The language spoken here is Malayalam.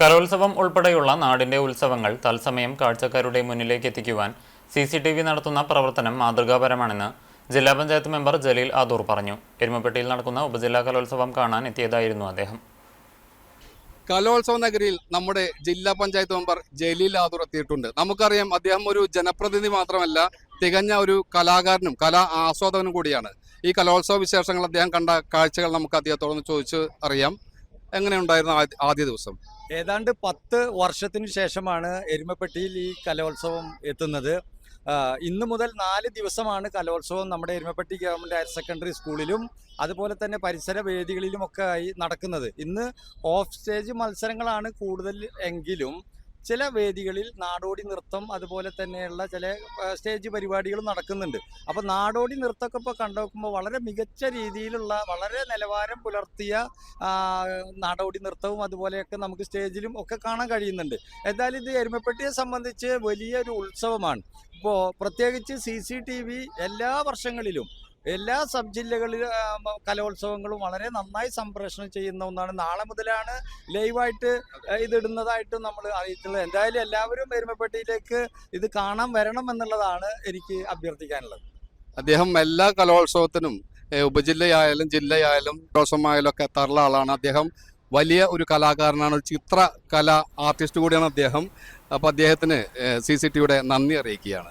കലോത്സവം ഉൾപ്പെടെയുള്ള നാടിന്റെ ഉത്സവങ്ങൾ തത്സമയം കാഴ്ചക്കാരുടെ മുന്നിലേക്ക് എത്തിക്കുവാൻ സി സി ടി വി നടത്തുന്ന പ്രവർത്തനം മാതൃകാപരമാണെന്ന് ജില്ലാ പഞ്ചായത്ത് മെമ്പർ ജലീൽ ആദൂർ പറഞ്ഞു. എരുമപ്പെട്ടിയിൽ നടക്കുന്ന ഉപജില്ലാ കലോത്സവം കാണാൻ എത്തിയതായിരുന്നു അദ്ദേഹം. കലോത്സവ നഗരിയിൽ നമ്മുടെ ജില്ലാ പഞ്ചായത്ത് മെമ്പർ ജലീൽ ആദൂർ എത്തിയിട്ടുണ്ട്. നമുക്കറിയാം അദ്ദേഹം ഒരു ജനപ്രതിനിധി മാത്രമല്ല തികഞ്ഞ ഒരു കലാകാരനും കലാ ആസ്വാദകനും കൂടിയാണ്. ഈ കലോത്സവ വിശേഷങ്ങൾ അദ്ദേഹം കണ്ട കാഴ്ചകൾ നമുക്ക് അദ്ദേഹത്തോടൊന്ന് ചോദിച്ച് അറിയാം. എങ്ങനെയുണ്ടായിരുന്നു ആദ്യ- ആദ്യ ദിവസം? ഏതാണ്ട് പത്ത് വർഷത്തിന് ശേഷമാണ് എരുമപ്പെട്ടിയിൽ ഈ കലോത്സവം എത്തുന്നത്. ഇന്ന് മുതൽ നാല് ദിവസമാണ് കലോത്സവം നമ്മുടെ എരുമപ്പെട്ടി ഗവൺമെന്റ് ഹയർ സെക്കൻഡറി സ്കൂളിലും അതുപോലെ തന്നെ പരിസര വേദികളിലുമൊക്കെ ആയി നടക്കുന്നത്. ഇന്ന് ഓഫ് സ്റ്റേജ് മത്സരങ്ങളാണ് കൂടുതൽ എങ്കിലും ചില വേദികളിൽ നാടോടി നൃത്തം അതുപോലെ തന്നെയുള്ള ചില സ്റ്റേജ് പരിപാടികളും നടക്കുന്നുണ്ട്. അപ്പോൾ നാടോടി നൃത്തമൊക്കെ ഇപ്പോൾ കണ്ടുനോക്കുമ്പോൾ വളരെ മികച്ച രീതിയിലുള്ള വളരെ നിലവാരം പുലർത്തിയ നാടോടി നൃത്തവും അതുപോലെയൊക്കെ നമുക്ക് സ്റ്റേജിലും ഒക്കെ കാണാൻ കഴിയുന്നുണ്ട്. എന്തായാലും ഇത് എരുമപ്പെട്ടിയെ സംബന്ധിച്ച് വലിയൊരു ഉത്സവമാണ്. ഇപ്പോൾ പ്രത്യേകിച്ച് സി എല്ലാ വർഷങ്ങളിലും എല്ലാ സബ് ജില്ലകളിൽ കലോത്സവങ്ങളും വളരെ നന്നായി സംപ്രേഷണം ചെയ്യുന്ന ഒന്നാണ്. നാളെ മുതലാണ് ലൈവായിട്ട് ഇതിടുന്നതായിട്ടും നമ്മൾ അറിയിച്ചുള്ളത് എന്തായാലും എല്ലാവരും എരുമപ്പെട്ടിയിലേക്ക് ഇത് കാണാൻ വരണം എന്നുള്ളതാണ് എനിക്ക് അഭ്യർത്ഥിക്കാനുള്ളത്. അദ്ദേഹം എല്ലാ കലോത്സവത്തിനും ഉപജില്ലയായാലും ജില്ലയായാലും കലോത്സവമായാലും ഒക്കെ എത്താറുള്ള ആളാണ്. അദ്ദേഹം വലിയ ഒരു കലാകാരനാണ് ചിത്ര കല ആർട്ടിസ്റ്റ് കൂടിയാണ് അദ്ദേഹം. അപ്പോൾ അദ്ദേഹത്തിന് സി സി ടിയുടെ നന്ദി അറിയിക്കുകയാണ്.